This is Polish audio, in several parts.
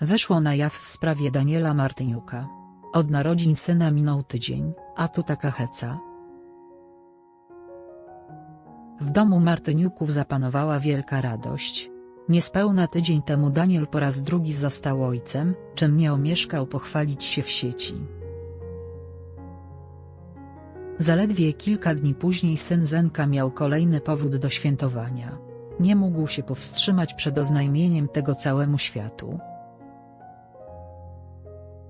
Wyszło na jaw w sprawie Daniela Martyniuka. Od narodzin syna minął tydzień, a tu taka heca. W domu Martyniuków zapanowała wielka radość. Niespełna tydzień temu Daniel po raz drugi został ojcem, czym nie omieszkał pochwalić się w sieci. Zaledwie kilka dni później syn Zenka miał kolejny powód do świętowania. Nie mógł się powstrzymać przed oznajmieniem tego całemu światu.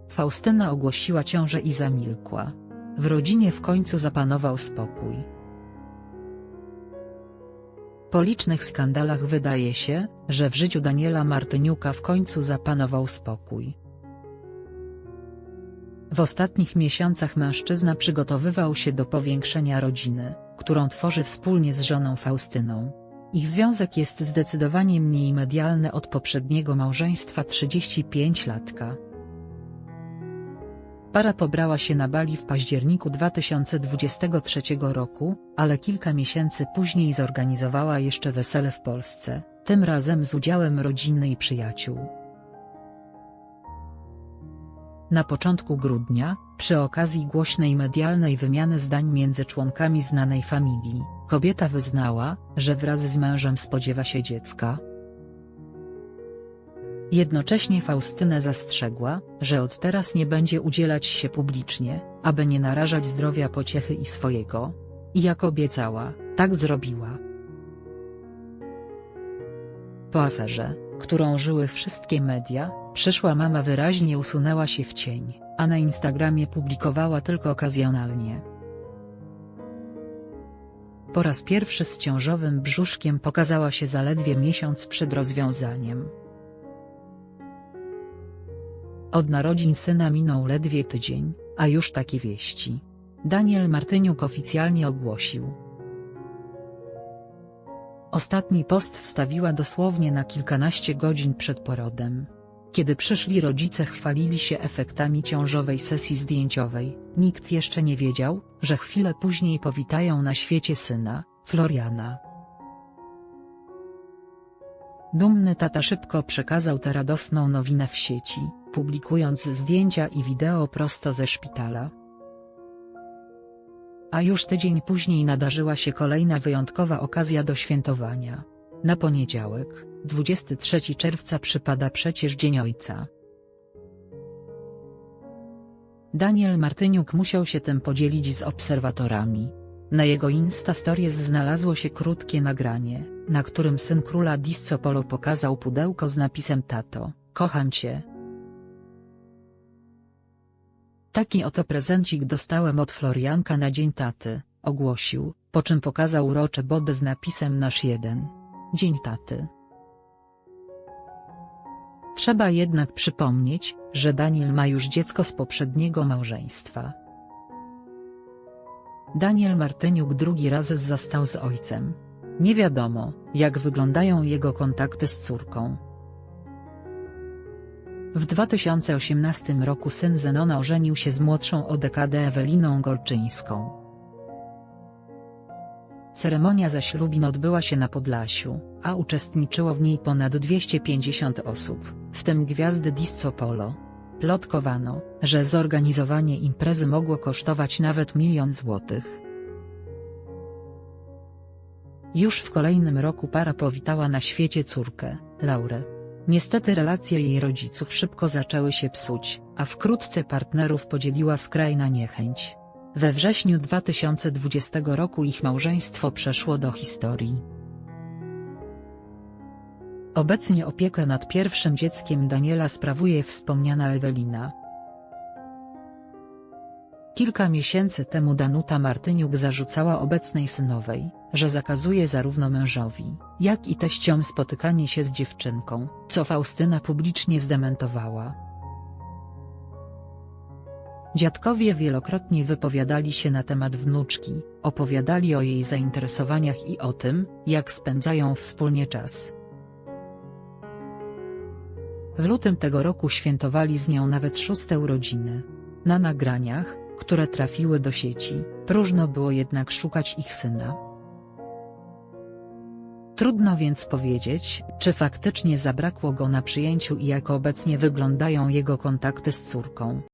Faustyna ogłosiła ciążę i zamilkła. W rodzinie w końcu zapanował spokój. Po licznych skandalach wydaje się, że w życiu Daniela Martyniuka w końcu zapanował spokój. W ostatnich miesiącach mężczyzna przygotowywał się do powiększenia rodziny, którą tworzy wspólnie z żoną Faustyną. Ich związek jest zdecydowanie mniej medialny od poprzedniego małżeństwa 35-latka. Para pobrała się na Bali w październiku 2023 roku, ale kilka miesięcy później zorganizowała jeszcze wesele w Polsce, tym razem z udziałem rodziny i przyjaciół. Na początku grudnia, przy okazji głośnej medialnej wymiany zdań między członkami znanej familii, kobieta wyznała, że wraz z mężem spodziewa się dziecka, Jednocześnie Faustynę zastrzegła, że od teraz nie będzie udzielać się publicznie, aby nie narażać zdrowia pociechy i swojego. I jak obiecała, tak zrobiła. Po aferze, którą żyły wszystkie media, przyszła mama wyraźnie usunęła się w cień, a na Instagramie publikowała tylko okazjonalnie. Po raz pierwszy z ciążowym brzuszkiem pokazała się zaledwie miesiąc przed rozwiązaniem. Od narodzin syna minął ledwie tydzień, a już takie wieści. Daniel Martyniuk oficjalnie ogłosił. Ostatni post wstawiła dosłownie na kilkanaście godzin przed porodem. Kiedy przyszli rodzice chwalili się efektami ciążowej sesji zdjęciowej, nikt jeszcze nie wiedział, że chwilę później powitają na świecie syna, Floriana. Dumny tata szybko przekazał tę radosną nowinę w sieci, publikując zdjęcia i wideo prosto ze szpitala. A już tydzień później nadarzyła się kolejna wyjątkowa okazja do świętowania. Na poniedziałek, 23 czerwca przypada przecież Dzień Ojca. Daniel Martyniuk musiał się tym podzielić z obserwatorami. Na jego Insta Stories znalazło się krótkie nagranie, na którym syn króla Disco Polo pokazał pudełko z napisem Tato, kocham cię. Taki oto prezencik dostałem od Florianka na dzień taty, ogłosił, po czym pokazał urocze body z napisem nasz jeden. Dzień taty. Trzeba jednak przypomnieć, że Daniel ma już dziecko z poprzedniego małżeństwa. Daniel Martyniuk drugi raz został z ojcem. Nie wiadomo, jak wyglądają jego kontakty z córką. W 2018 roku syn Zenona ożenił się z młodszą o dekadę Eweliną Golczyńską. Ceremonia zaślubin odbyła się na Podlasiu, a uczestniczyło w niej ponad 250 osób, w tym gwiazdy disco polo. Plotkowano, że zorganizowanie imprezy mogło kosztować nawet milion złotych. Już w kolejnym roku para powitała na świecie córkę, Laurę. Niestety relacje jej rodziców szybko zaczęły się psuć, a wkrótce partnerów podzieliła skrajna niechęć. We wrześniu 2020 roku ich małżeństwo przeszło do historii. Obecnie opiekę nad pierwszym dzieckiem Daniela sprawuje wspomniana Ewelina. Kilka miesięcy temu Danuta Martyniuk zarzucała obecnej synowej, że zakazuje zarówno mężowi, jak i teściom spotykanie się z dziewczynką, co Faustyna publicznie zdementowała. Dziadkowie wielokrotnie wypowiadali się na temat wnuczki, opowiadali o jej zainteresowaniach i o tym, jak spędzają wspólnie czas. W lutym tego roku świętowali z nią nawet szóste urodziny. Na nagraniach, które trafiły do sieci, próżno było jednak szukać ich syna. Trudno więc powiedzieć, czy faktycznie zabrakło go na przyjęciu i jak obecnie wyglądają jego kontakty z córką.